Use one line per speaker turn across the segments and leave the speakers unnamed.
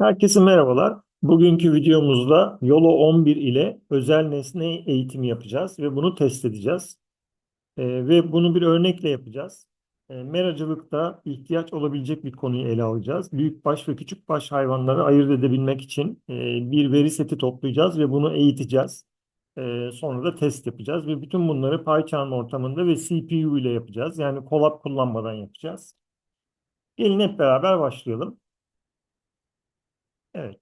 Herkese merhabalar. Bugünkü videomuzda YOLO 11 ile özel nesne eğitimi yapacağız ve bunu test edeceğiz. Ee, ve bunu bir örnekle yapacağız. Ee, meracılıkta ihtiyaç olabilecek bir konuyu ele alacağız. Büyükbaş ve küçükbaş hayvanları ayırt edebilmek için e, bir veri seti toplayacağız ve bunu eğiteceğiz. Ee, sonra da test yapacağız ve bütün bunları PyCharm ortamında ve CPU ile yapacağız. Yani Colab kullanmadan yapacağız. Gelin hep beraber başlayalım. Evet.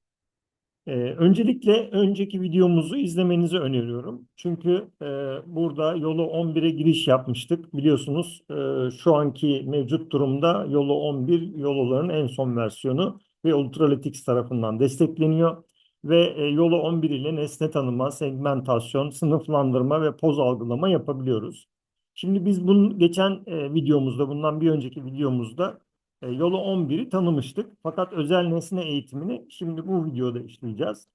Ee, öncelikle önceki videomuzu izlemenizi öneriyorum. Çünkü e, burada Yolo 11'e giriş yapmıştık. Biliyorsunuz e, şu anki mevcut durumda Yolo 11 Yoloların en son versiyonu ve Ultralytics tarafından destekleniyor. Ve e, Yolo 11 ile nesne tanıma, segmentasyon, sınıflandırma ve poz algılama yapabiliyoruz. Şimdi biz bunun geçen e, videomuzda, bundan bir önceki videomuzda e, yolu 11'i tanımıştık. Fakat özel nesne eğitimini şimdi bu videoda işleyeceğiz.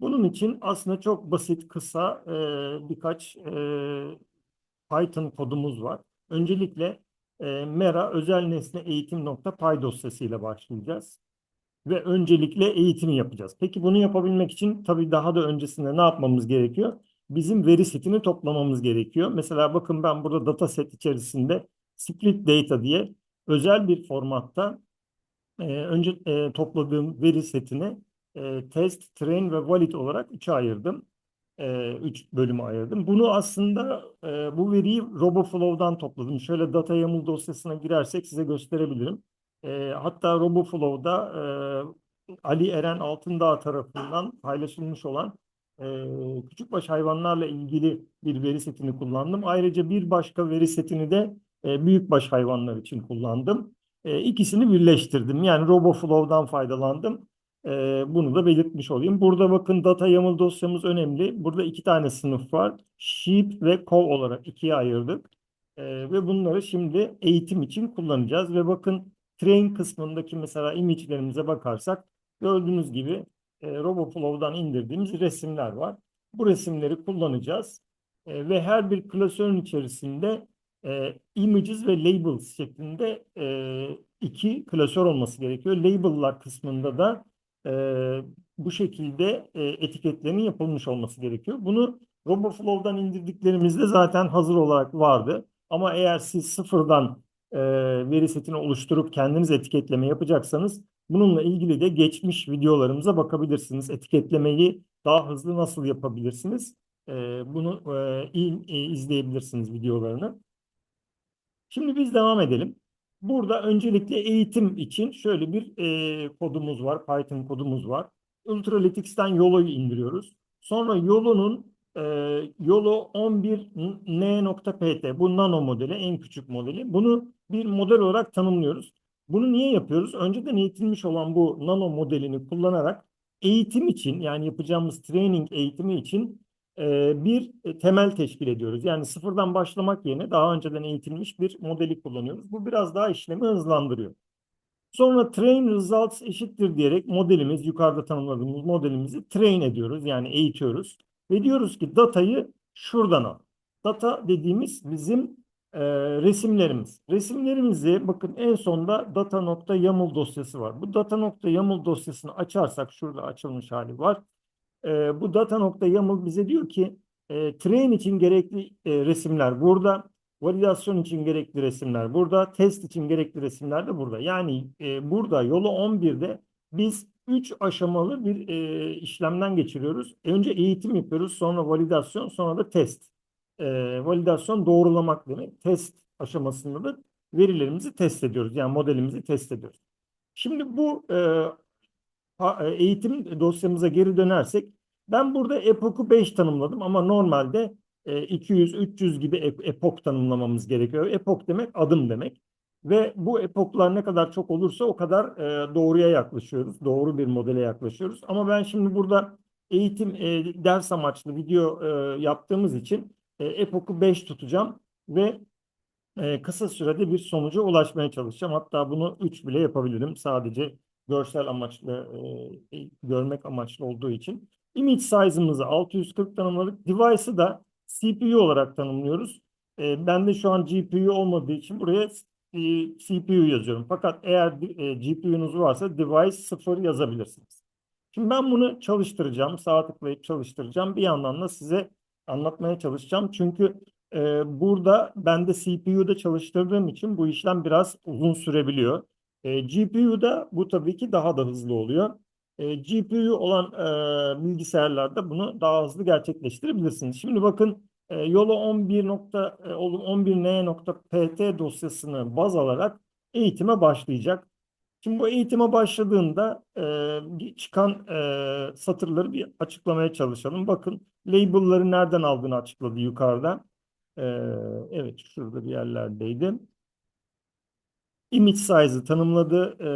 Bunun için aslında çok basit, kısa e, birkaç e, Python kodumuz var. Öncelikle e, Mera özel nesne eğitim.py dosyasıyla başlayacağız. Ve öncelikle eğitimi yapacağız. Peki bunu yapabilmek için tabii daha da öncesinde ne yapmamız gerekiyor? Bizim veri setini toplamamız gerekiyor. Mesela bakın ben burada dataset içerisinde split data diye özel bir formatta e, önce e, topladığım veri setini e, test, train ve valid olarak üçe ayırdım. E, üç bölüme ayırdım. Bunu aslında e, bu veriyi RoboFlow'dan topladım. Şöyle data YAML dosyasına girersek size gösterebilirim. E, hatta RoboFlow'da e, Ali Eren Altındağ tarafından paylaşılmış olan e, küçükbaş hayvanlarla ilgili bir veri setini kullandım. Ayrıca bir başka veri setini de e, büyükbaş hayvanlar için kullandım. E, ikisini birleştirdim. Yani RoboFlow'dan faydalandım. E, bunu da belirtmiş olayım. Burada bakın data YAML dosyamız önemli. Burada iki tane sınıf var. Sheep ve Cow olarak ikiye ayırdık. E, ve bunları şimdi eğitim için kullanacağız. Ve bakın train kısmındaki mesela image'lerimize bakarsak gördüğünüz gibi e, RoboFlow'dan indirdiğimiz resimler var. Bu resimleri kullanacağız. Ve her bir klasörün içerisinde e, images ve labels şeklinde e, iki klasör olması gerekiyor. Label'lar kısmında da e, bu şekilde e, etiketlerin yapılmış olması gerekiyor. Bunu RoboFlow'dan indirdiklerimizde zaten hazır olarak vardı. Ama eğer siz sıfırdan e, veri setini oluşturup kendiniz etiketleme yapacaksanız bununla ilgili de geçmiş videolarımıza bakabilirsiniz. Etiketlemeyi daha hızlı nasıl yapabilirsiniz? E, bunu e, izleyebilirsiniz videolarını. Şimdi biz devam edelim. Burada öncelikle eğitim için şöyle bir e, kodumuz var. Python kodumuz var. Ultralytics'ten YOLO'yu indiriyoruz. Sonra YOLO'nun e, YOLO 11n.pt bu nano modeli en küçük modeli. Bunu bir model olarak tanımlıyoruz. Bunu niye yapıyoruz? Önceden eğitilmiş olan bu nano modelini kullanarak eğitim için yani yapacağımız training eğitimi için bir e, temel teşkil ediyoruz. Yani sıfırdan başlamak yerine daha önceden eğitilmiş bir modeli kullanıyoruz. Bu biraz daha işlemi hızlandırıyor. Sonra train results eşittir diyerek modelimiz, yukarıda tanımladığımız modelimizi train ediyoruz. Yani eğitiyoruz. Ve diyoruz ki datayı şuradan al. Data dediğimiz bizim e, resimlerimiz. Resimlerimizi bakın en sonda data.yaml dosyası var. Bu data.yaml dosyasını açarsak şurada açılmış hali var e, bu data.yaml bize diyor ki e, train için gerekli e, resimler burada, validasyon için gerekli resimler burada, test için gerekli resimler de burada. Yani e, burada yolu 11'de biz 3 aşamalı bir e, işlemden geçiriyoruz. Önce eğitim yapıyoruz, sonra validasyon, sonra da test. E, validasyon doğrulamak demek. Test aşamasında da verilerimizi test ediyoruz. Yani modelimizi test ediyoruz. Şimdi bu e, eğitim dosyamıza geri dönersek ben burada epoku 5 tanımladım ama normalde 200-300 e, gibi epok tanımlamamız gerekiyor. Epok demek adım demek. Ve bu epoklar ne kadar çok olursa o kadar e, doğruya yaklaşıyoruz. Doğru bir modele yaklaşıyoruz. Ama ben şimdi burada eğitim ders amaçlı video yaptığımız için epoku 5 tutacağım ve kısa sürede bir sonuca ulaşmaya çalışacağım. Hatta bunu 3 bile yapabilirim. Sadece görsel amaçlı e, görmek amaçlı olduğu için. Image size'ımızı 640 tanımladık. Device'ı da CPU olarak tanımlıyoruz. E, ben de şu an GPU olmadığı için buraya e, CPU yazıyorum. Fakat eğer e, GPU'nuz varsa device 0 yazabilirsiniz. Şimdi ben bunu çalıştıracağım. Sağ tıklayıp çalıştıracağım. Bir yandan da size anlatmaya çalışacağım. Çünkü e, burada ben de CPU'da çalıştırdığım için bu işlem biraz uzun sürebiliyor. E, GPU'da bu tabii ki daha da hızlı oluyor. E, GPU olan e, bilgisayarlarda bunu daha hızlı gerçekleştirebilirsiniz. Şimdi bakın e, Yolo 11 nokta, e, 11n.pt dosyasını baz alarak eğitime başlayacak. Şimdi bu eğitime başladığında e, çıkan e, satırları bir açıklamaya çalışalım. Bakın label'ları nereden aldığını açıkladı yukarıda. E, evet şurada bir yerlerdeydi. Image size'ı tanımladı. E,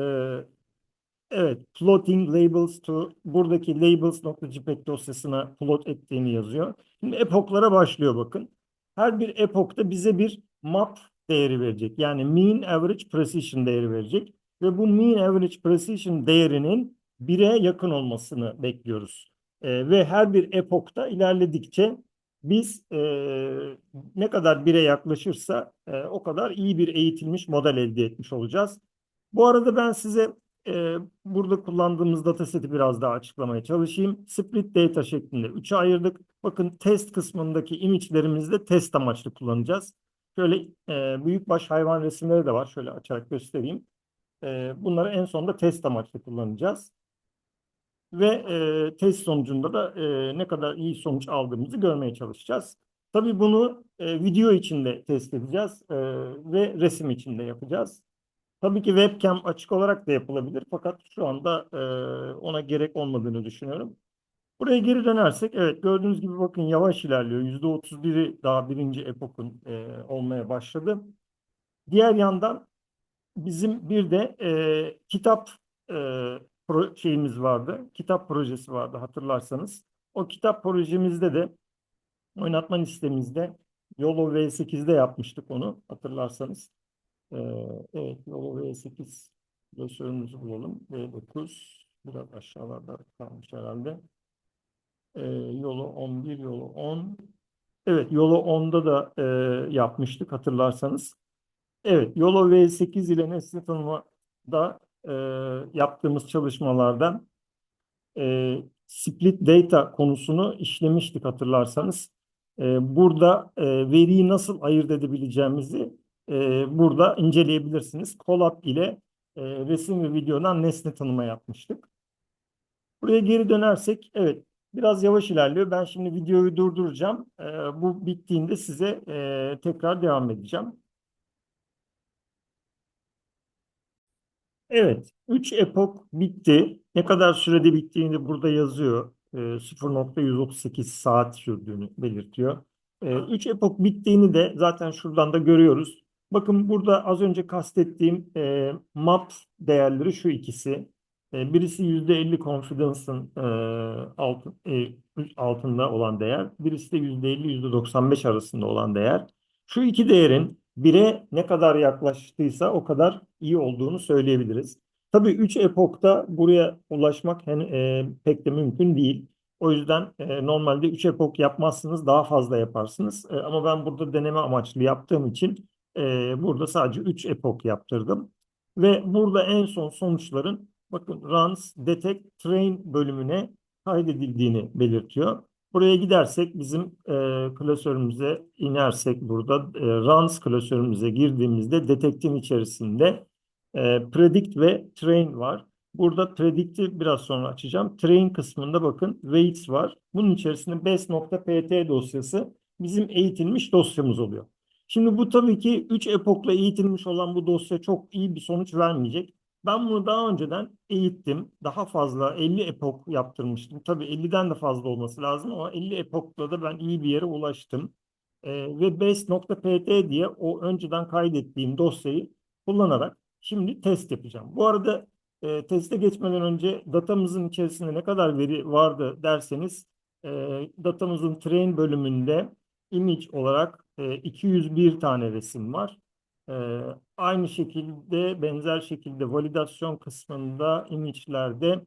evet plotting labels to buradaki labels.jpeg dosyasına plot ettiğini yazıyor. Şimdi epochlara başlıyor bakın. Her bir epochta bize bir map değeri verecek. Yani mean average precision değeri verecek ve bu mean average precision değerinin 1'e yakın olmasını bekliyoruz. E, ve her bir epokta ilerledikçe biz e, ne kadar 1'e yaklaşırsa e, o kadar iyi bir eğitilmiş model elde etmiş olacağız. Bu arada ben size e, burada kullandığımız dataseti biraz daha açıklamaya çalışayım. Split data şeklinde 3'e ayırdık. Bakın test kısmındaki image'lerimizde test amaçlı kullanacağız. Şöyle e, büyükbaş hayvan resimleri de var. Şöyle açarak göstereyim. E, bunları en sonunda test amaçlı kullanacağız. Ve e, test sonucunda da e, ne kadar iyi sonuç aldığımızı görmeye çalışacağız. Tabii bunu e, video içinde test edeceğiz e, ve resim içinde yapacağız. Tabii ki webcam açık olarak da yapılabilir fakat şu anda e, ona gerek olmadığını düşünüyorum. Buraya geri dönersek evet gördüğünüz gibi bakın yavaş ilerliyor. %31'i daha birinci epokun e, olmaya başladı. Diğer yandan bizim bir de e, kitap e, pro şeyimiz vardı. Kitap projesi vardı hatırlarsanız. O kitap projemizde de oynatma listemizde Yolo V8'de yapmıştık onu hatırlarsanız. E, evet Yolo V8 klasörümüzü bulalım. V9 biraz aşağılarda kalmış herhalde. E, Yolo 11, Yolo 10. Evet Yolo 10'da da e, yapmıştık hatırlarsanız. Evet, Yolo V8 ile nesne tanımada e, yaptığımız çalışmalardan e, split data konusunu işlemiştik hatırlarsanız. E, burada e, veriyi nasıl ayırt edebileceğimizi e, burada inceleyebilirsiniz. Colab ile e, resim ve videodan nesne tanıma yapmıştık. Buraya geri dönersek, evet biraz yavaş ilerliyor. Ben şimdi videoyu durduracağım. E, bu bittiğinde size e, tekrar devam edeceğim. Evet, 3 epok bitti. Ne kadar sürede bittiğini burada yazıyor. E, 0.138 saat sürdüğünü belirtiyor. 3 e, epok bittiğini de zaten şuradan da görüyoruz. Bakın burada az önce kastettiğim e, map değerleri şu ikisi. E, birisi %50 confidence'ın e, alt, e, altında olan değer. Birisi de %50-%95 arasında olan değer. Şu iki değerin 1'e ne kadar yaklaştıysa o kadar iyi olduğunu söyleyebiliriz. Tabii 3 epokta buraya ulaşmak hen, e, pek de mümkün değil. O yüzden e, normalde 3 epok yapmazsınız daha fazla yaparsınız. E, ama ben burada deneme amaçlı yaptığım için e, burada sadece 3 epok yaptırdım. Ve burada en son sonuçların bakın runs detect train bölümüne kaydedildiğini belirtiyor. Buraya gidersek bizim e, klasörümüze inersek burada e, runs klasörümüze girdiğimizde detektin içerisinde e, predict ve train var. Burada predict'i biraz sonra açacağım. Train kısmında bakın weights var. Bunun içerisinde best.pt dosyası bizim eğitilmiş dosyamız oluyor. Şimdi bu tabii ki 3 epokla eğitilmiş olan bu dosya çok iyi bir sonuç vermeyecek. Ben bunu daha önceden eğittim. Daha fazla 50 epok yaptırmıştım. Tabii 50'den de fazla olması lazım ama 50 epokla da ben iyi bir yere ulaştım. Ee, ve base.pt diye o önceden kaydettiğim dosyayı kullanarak şimdi test yapacağım. Bu arada e, teste geçmeden önce datamızın içerisinde ne kadar veri vardı derseniz e, datamızın train bölümünde image olarak e, 201 tane resim var. Ee, aynı şekilde benzer şekilde validasyon kısmında image'lerde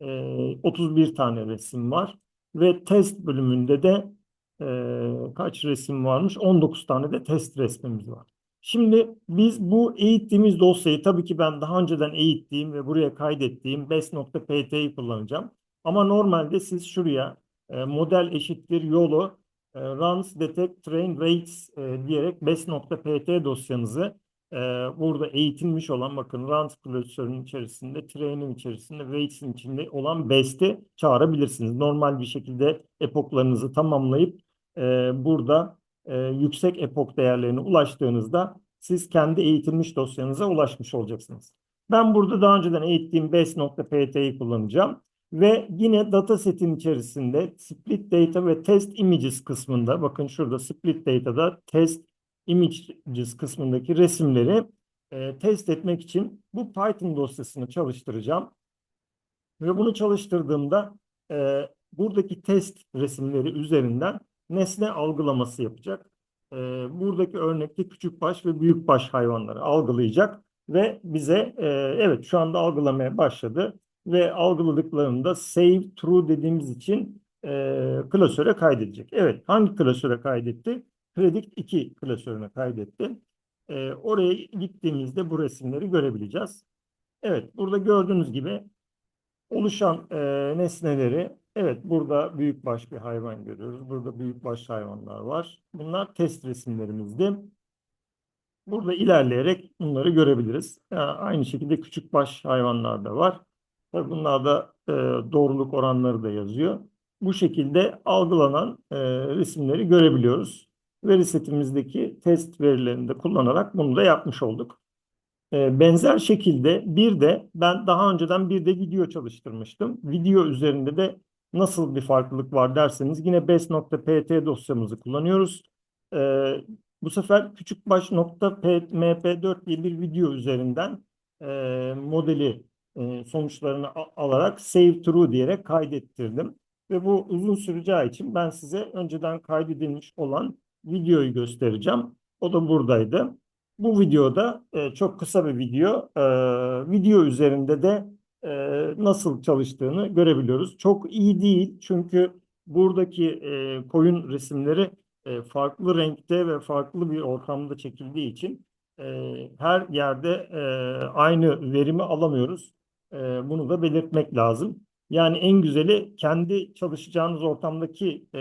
e, 31 tane resim var. Ve test bölümünde de e, kaç resim varmış? 19 tane de test resmimiz var. Şimdi biz bu eğittiğimiz dosyayı tabii ki ben daha önceden eğittiğim ve buraya kaydettiğim best.pt'yi kullanacağım. Ama normalde siz şuraya e, model eşittir yolu e, runs detect train weights e, diyerek bes.pt dosyanızı e, burada eğitilmiş olan bakın runs klasörünün içerisinde train'in içerisinde weights'in içinde olan best'i çağırabilirsiniz. Normal bir şekilde epoklarınızı tamamlayıp e, burada e, yüksek epok değerlerine ulaştığınızda siz kendi eğitilmiş dosyanıza ulaşmış olacaksınız. Ben burada daha önceden eğittiğim best.pt'yi kullanacağım. Ve yine datasetin içerisinde split data ve test images kısmında bakın şurada split data'da test images kısmındaki resimleri e, test etmek için bu Python dosyasını çalıştıracağım. Ve bunu çalıştırdığımda e, buradaki test resimleri üzerinden nesne algılaması yapacak. E, buradaki örnekte küçük baş ve büyük baş hayvanları algılayacak ve bize e, evet şu anda algılamaya başladı ve algıladıklarında save true dediğimiz için e, klasöre kaydedecek. Evet hangi klasöre kaydetti? Predict 2 klasörüne kaydetti. E, oraya gittiğimizde bu resimleri görebileceğiz. Evet burada gördüğünüz gibi oluşan e, nesneleri evet burada büyükbaş bir hayvan görüyoruz. Burada büyükbaş hayvanlar var. Bunlar test resimlerimizdi. Burada ilerleyerek bunları görebiliriz. Yani aynı şekilde küçükbaş hayvanlar da var. Tabii bunlarda e, doğruluk oranları da yazıyor. Bu şekilde algılanan e, resimleri görebiliyoruz. Veri setimizdeki test verilerini de kullanarak bunu da yapmış olduk. E, benzer şekilde bir de ben daha önceden bir de video çalıştırmıştım. Video üzerinde de nasıl bir farklılık var derseniz yine best.pt dosyamızı kullanıyoruz. E, bu sefer küçükbaş.mp4 diye bir video üzerinden e, modeli e, sonuçlarını alarak save true diyerek kaydettirdim. Ve bu uzun süreceği için ben size önceden kaydedilmiş olan videoyu göstereceğim. O da buradaydı. Bu videoda e, çok kısa bir video. E, video üzerinde de e, nasıl çalıştığını görebiliyoruz. Çok iyi değil çünkü buradaki e, koyun resimleri e, farklı renkte ve farklı bir ortamda çekildiği için e, her yerde e, aynı verimi alamıyoruz. E, bunu da belirtmek lazım. Yani en güzeli kendi çalışacağınız ortamdaki e,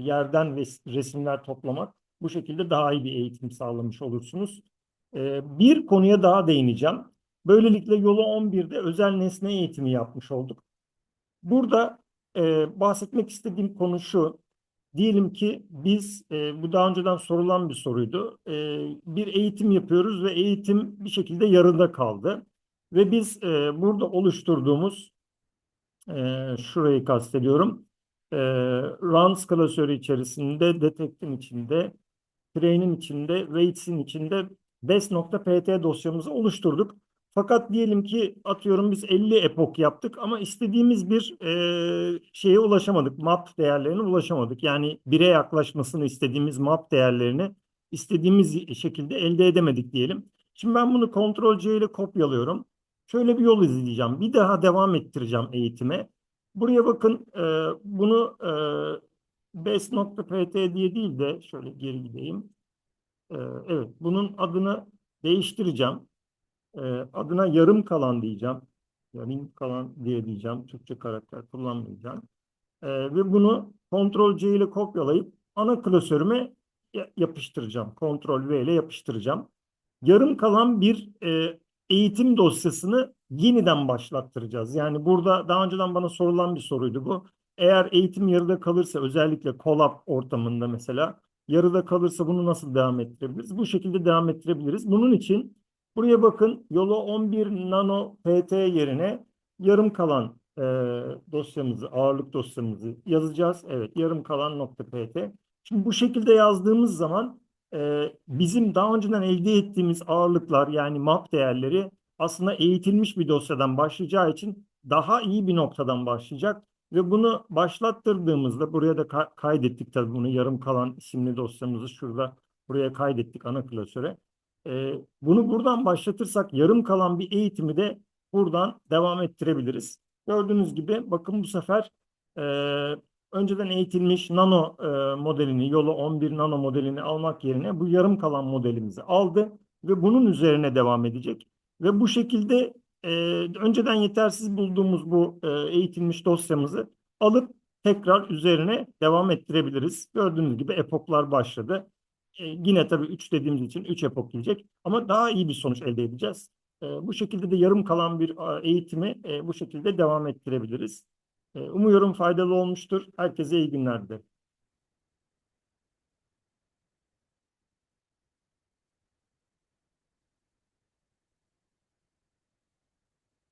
yerden resimler toplamak. Bu şekilde daha iyi bir eğitim sağlamış olursunuz. E, bir konuya daha değineceğim. Böylelikle yolu 11'de özel nesne eğitimi yapmış olduk. Burada e, bahsetmek istediğim konu şu. Diyelim ki biz, e, bu daha önceden sorulan bir soruydu. E, bir eğitim yapıyoruz ve eğitim bir şekilde yarıda kaldı. Ve biz e, burada oluşturduğumuz, e, şurayı kastediyorum, e, runs klasörü içerisinde, detect'in içinde, train'in içinde, weights'in içinde best.pt dosyamızı oluşturduk. Fakat diyelim ki atıyorum biz 50 epok yaptık ama istediğimiz bir e, şeye ulaşamadık. Map değerlerine ulaşamadık. Yani bire yaklaşmasını istediğimiz map değerlerini istediğimiz şekilde elde edemedik diyelim. Şimdi ben bunu Ctrl C ile kopyalıyorum. Şöyle bir yol izleyeceğim. Bir daha devam ettireceğim eğitime. Buraya bakın e, bunu e, best.pt diye değil de şöyle geri gideyim. E, evet bunun adını değiştireceğim. E, adına yarım kalan diyeceğim. Yarım kalan diye diyeceğim. Türkçe karakter kullanmayacağım. E, ve bunu Ctrl C ile kopyalayıp ana klasörüme yapıştıracağım. Ctrl V ile yapıştıracağım. Yarım kalan bir e, eğitim dosyasını yeniden başlattıracağız. Yani burada daha önceden bana sorulan bir soruydu bu. Eğer eğitim yarıda kalırsa özellikle kolab ortamında mesela yarıda kalırsa bunu nasıl devam ettirebiliriz? Bu şekilde devam ettirebiliriz. Bunun için buraya bakın yolu 11 nano pt yerine yarım kalan e, dosyamızı, ağırlık dosyamızı yazacağız. Evet yarım kalan nokta pt. Şimdi bu şekilde yazdığımız zaman bizim daha önceden elde ettiğimiz ağırlıklar yani map değerleri aslında eğitilmiş bir dosyadan başlayacağı için daha iyi bir noktadan başlayacak ve bunu başlattırdığımızda buraya da ka kaydettik tabii bunu yarım kalan isimli dosyamızı şurada buraya kaydettik ana klasöre. E, bunu buradan başlatırsak yarım kalan bir eğitimi de buradan devam ettirebiliriz. Gördüğünüz gibi bakın bu sefer e, önceden eğitilmiş nano e, modelini, yolu 11 nano modelini almak yerine bu yarım kalan modelimizi aldı ve bunun üzerine devam edecek. Ve bu şekilde e, önceden yetersiz bulduğumuz bu e, eğitilmiş dosyamızı alıp tekrar üzerine devam ettirebiliriz. Gördüğünüz gibi epoklar başladı. E, yine tabii 3 dediğimiz için 3 epok gelecek ama daha iyi bir sonuç elde edeceğiz. E, bu şekilde de yarım kalan bir eğitimi e, bu şekilde devam ettirebiliriz. E, umuyorum faydalı olmuştur. Herkese iyi günler dilerim.